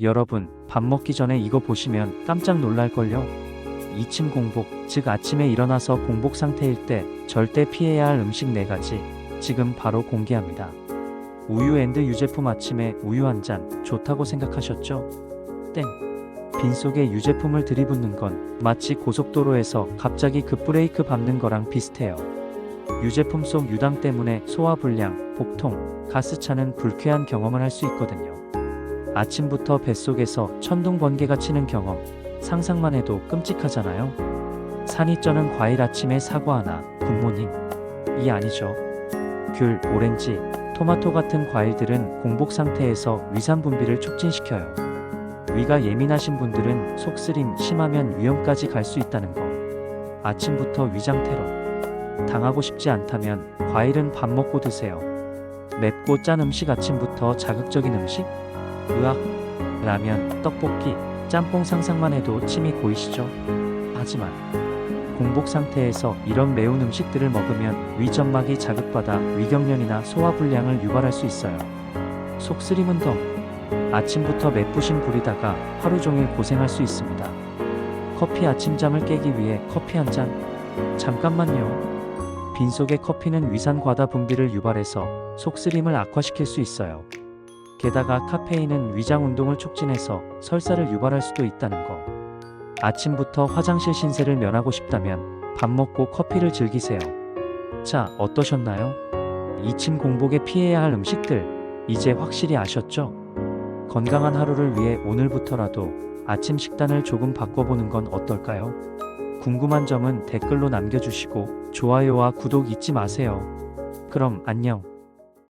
여러분, 밥 먹기 전에 이거 보시면 깜짝 놀랄걸요? 이침 공복, 즉 아침에 일어나서 공복 상태일 때 절대 피해야 할 음식 4가지, 지금 바로 공개합니다. 우유 앤드 유제품 아침에 우유 한 잔 좋다고 생각하셨죠? 땡. 빈속에 유제품을 들이붓는 건 마치 고속도로에서 갑자기 급브레이크 밟는 거랑 비슷해요. 유제품 속 유당 때문에 소화불량, 복통, 가스차는 불쾌한 경험을 할 수 있거든요. 아침부터 뱃속에서 천둥 번개가 치는 경험, 상상만 해도 끔찍하잖아요. 산이 쩌는 과일 아침에 사과 하나, 굿모닝. 이 아니죠. 귤, 오렌지, 토마토 같은 과일들은 공복 상태에서 위산 분비를 촉진시켜요. 위가 예민하신 분들은 속쓰림 심하면 위험까지 갈 수 있다는 거. 아침부터 위장 테러. 당하고 싶지 않다면 과일은 밥 먹고 드세요. 맵고 짠 음식 아침부터 자극적인 음식? 으악. 라면, 떡볶이, 짬뽕 상상만 해도 침이 고이시죠? 하지만 공복 상태에서 이런 매운 음식들을 먹으면 위점막이 자극받아 위경련이나 소화불량을 유발할 수 있어요. 속 쓰림은 더 아침부터 맵부심 부리다가 하루 종일 고생할 수 있습니다. 커피 아침잠을 깨기 위해 커피 한 잔? 잠깐만요. 빈속의 커피는 위산 과다 분비를 유발해서 속쓰림을 악화시킬 수 있어요. 게다가 카페인은 위장 운동을 촉진해서 설사를 유발할 수도 있다는 거. 아침부터 화장실 신세를 면하고 싶다면 밥 먹고 커피를 즐기세요. 자, 어떠셨나요? 이침 공복에 피해야 할 음식들, 이제 확실히 아셨죠? 건강한 하루를 위해 오늘부터라도 아침 식단을 조금 바꿔보는 건 어떨까요? 궁금한 점은 댓글로 남겨주시고 좋아요와 구독 잊지 마세요. 그럼 안녕.